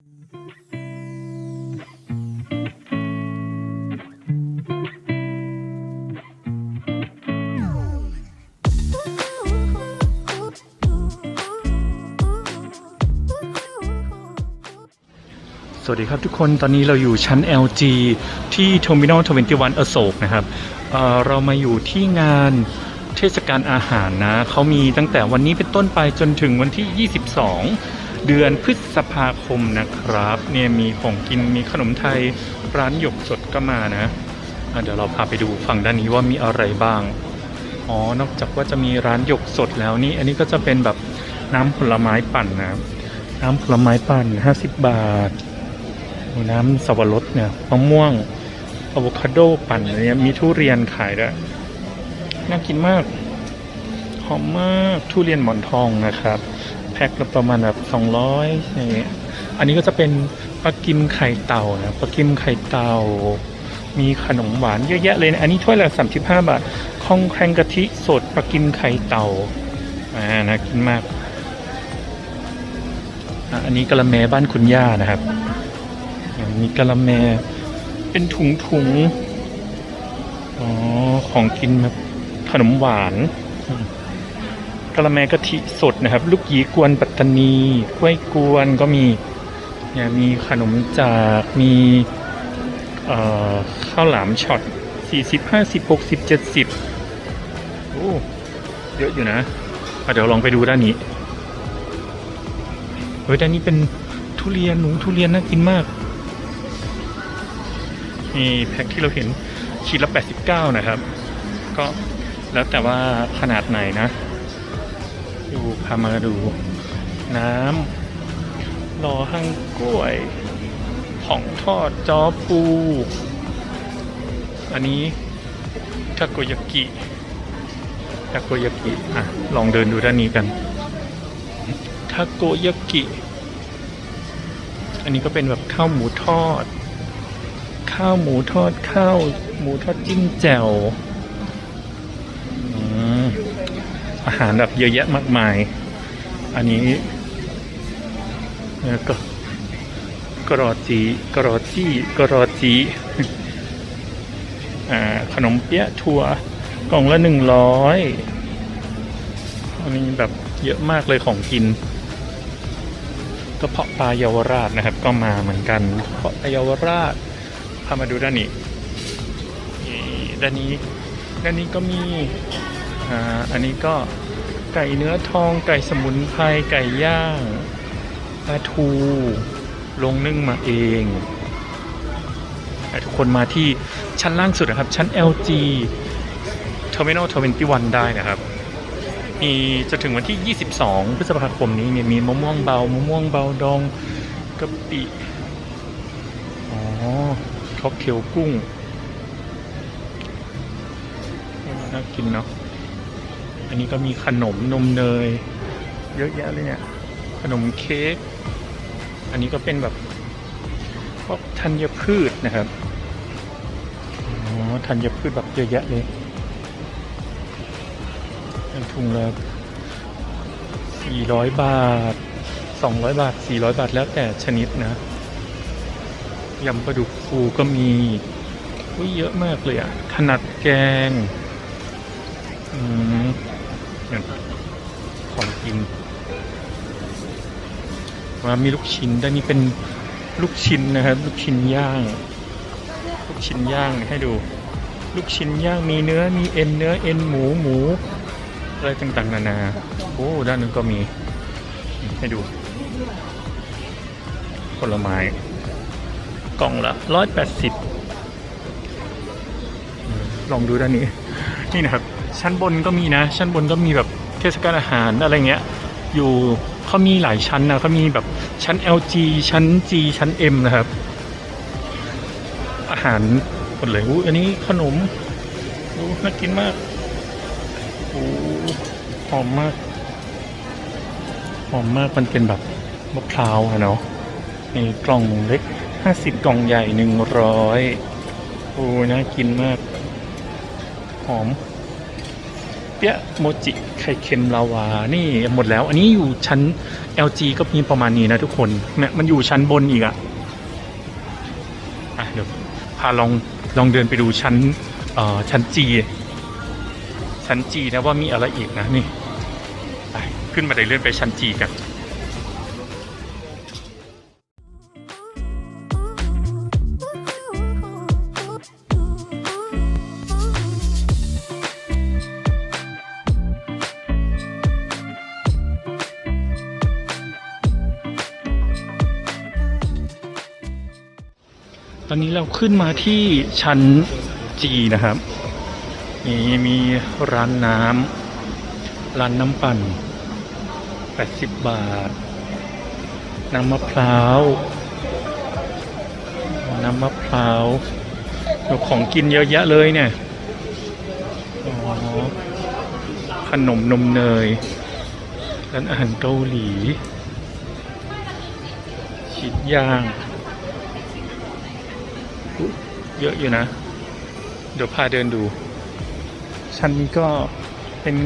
สวัสดีครับทุกคนตอนนี้เราอยู่ชั้น LG ที่ Terminal 21 อโศกนะครับเเรามาอยู่ที่งานเทศกาลอาหารนะ เขามีตั้งแต่วันนี้เป็นต้นไปจนถึงวันที่ 22 เดือนพฤษภาคมนะครับ เนี่ยมีของกินมีขนมไทยร้านหยกสดก็มานะะเดี๋ยวเราพาไปดูฝั่งด้านนี้ว่ามีอะไรบ้าง อ๋อ นอกจากว่าจะมีร้านหยกสดแล้วนี่ อันนี้ก็จะเป็นแบบน้ำผลไม้ปั่นนะน้ำผลไม้ปั่น 50 บาท น้ำสับปะรดเนี่ยมะม่วงอะโวคาโดปั่นอะไรเนี่ยมีทุเรียนขายด้วยน่ากินมาก หอมมากทุเรียนหมอนทองนะครับ พ็คประมาณแบบสองร้อยอย่างเงี้ยอันนี้ก็จะเป็นปลากิมไข่เต่านะปลากิมไข่เต่า มีขนมหวานเยอะแยะเลยนะอันนี้ถ้วยละสามสิบห้าบาทข้องแครงกะทิสดปลากิมไข่เต่าอ่าน่ากินมากอันนี้กะละแมบ้านคุณย่านะครับมีกะละแมเป็นถุงถุงๆอ๋อของกินแบบขนมหวานอ กะละแมกะทิสดนะครับ ลูกหยีกวนปัตตานีกล้วยกวนก็มีเนี่ยมีขนมจากมีเอ่อข้าวหลามช็อตสี่สิบห้าสิบหกสิบเจ็ดสิบโอ้เยอะอยู่นะะเดี๋ยวลองไปดูด้านนี้เฮ้ยด้านนี้เป็นทุเรียนหนูทุเรียนน่ากินมากนี่แพ็คที่เราเห็นขีดละ 89 นะครับ ก็แล้วแต่ว่าขนาดไหนนะ ดูพามาดูน้ำรอหั่งกล้วยของทอดจอปู อันนี้ทาโกยากิทาโกยากิอะลองเดินดูด้านนี้กันทาโกยากิ อันนี้ก็เป็นแบบข้าวหมูทอด ข้าวหมูทอดข้าวหมูทอดจิ้มแจ่วอืม อาหารแบบเยอะแยะมากมาย อันนี้ก็กรอจีกรอจีกรอจีอ่าขนมเปี๊ยะถั่วกล่องละหนึ่งร้อยอันนี้แบบเยอะมากเลยของกินกระเพาะปลาเยาวราชนะครับ ก็มาเหมือนกันกระเพาะปลาเยาวราชพามาดูด้านนี้ด้านนี้ด้านนี้ก็มี อันนี้ก็ไก่เนื้อทอง ไก่สมุนไพรไก่ย่างปลาทูลงนึ่งมาเองทุกคนมาที่ชั้นล่างสุดนะครับ ชั้น LG Terminal 21 ได้นะครับ มีจะถึงวันที่ 22 พฤษภาคมนี้เนี่ยมีมะม่วงเบามะม่วงเบาดองกะปิ อ๋อค็อกเทลกุ้งน่ากินเนาะ อันนี้ก็มีขนมนมเนย เยอะแยะเลยเนี่ย ขนมเค้ก อันนี้ก็เป็นแบบพวกธัญพืชนะครับอ๋อธัญพืชแบบเยอะแยะเลยถุงละ400 บาท 200 บาท 400 บาทแล้วแต่ชนิดนะยำปลาดุกฟูก็มีอุ้ยเยอะมากเลยอะขนาดแกง อืม นี่ยของกินมามีลูกชิ้นด้านนี้เป็นลูกชิ้นนะครับ ลูกชิ้นย่าง ลูกชิ้นย่างให้ดู ลูกชิ้นย่างมีเนื้อมีเอ็นเนื้อเอ็นหมูหมูอะไรต่างๆนานาโอ้ด้านนึงก็มีให้ดู ผลไม้กล่องละร้อยแปดสิบลองดูด้านนี้ นี่นะครับ ชั้นบนก็มีนะ ชั้นบนก็มีแบบเทศกาลอาหารอะไรเงี้ย อยู่เขามีหลายชั้นนะเขามีแบบชั้น LG ชั้น G ชั้น M นะครับ อาหารหมดเลยอู้อันนี้ขนมอู้น่ากินมากอู้หอมมาก หอมมากมันเป็นแบบมะพร้าวอะเนาะมีกล่องเล็กห้าสิบกล่องใหญ่หนึ่งร้อยโอ้น่ากินมาก หอม เปี๊ยะโมจิไข่เค็มลาวา นี่หมดแล้ว อันนี้อยู่ชั้น LG ก็มีประมาณนี้นะทุกคนเนี่ยมันอยู่ชั้นบนอีกอะอะเดี๋ยวพาลองลองเดินไปดูชั้นเอ่อชั้น G ชั้น G นะว่ามีอะไรอีกนะนี่ไปขึ้นมาได้เลื่อนไปชั้น G กัน ตอนนี้เราขึ้นมาที่ชั้น G นะครับนี่มีร้านน้ำร้านน้ำปั่น 80 บาท น้ำมะพร้าว น้ำมะพร้าวมีของกินเยอะแยะเลยเนี่ยขนมนมเนยร้านอาหารเกาหลีชิ้นย่าง เยอะอยู่นะ เดี๋ยวพาเดินดู ชั้นนี้ก็เป็น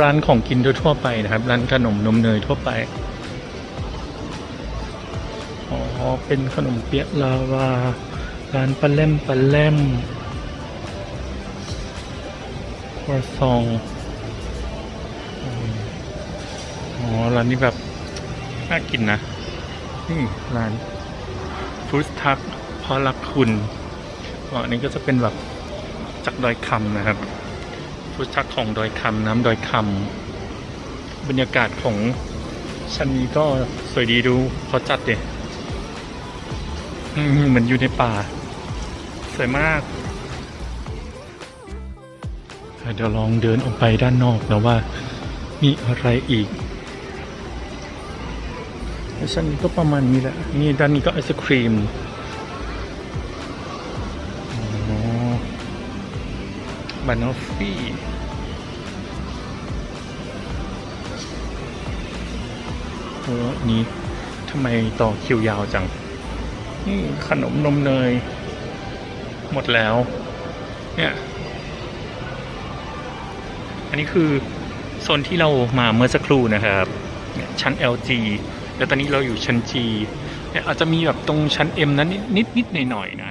ร้านของกินทั่วไปนะครับ ร้านขนมนมเนยทั่วไป อ๋อ เป็นขนมเปี๊ยะลาวา ร้านปลาเล่มปลาเล่มครัวซอง อ๋อ ร้านนี้แบบน่ากินนะ นี่ร้านฟูสทัก พราะรักคุณอ๋ออันนี้ก็จะเป็นแบบจากดอยคำนะครับฟูสทักของดอยคำน้ำดอยคำบรรยากาศของชั้นนี้ก็สวยดีดูเขาจัดเด็เหมือนอยู่ในป่า สวยมาก เดี๋ยวลองเดินออกไปด้านนอกนะว่า มีอะไรอีกชั้นนี้ก็ประมาณนี้แหละ นี่ด้านนี้ก็ไอศครีม บานอฟฟี่โอ้อันนี้ทำไมต่อคิวยาวจัง นี่ขนมนมเนย หมดแล้ว เนี่ย อันนี้คือโซนที่เรามาเมื่อสักครู่นะครับชั้น LG แล้วตอนนี้เราอยู่ชั้น G เนี่ยอาจจะมีแบบตรงชั้น M นั้นนิดนิดๆหน่อยๆนะ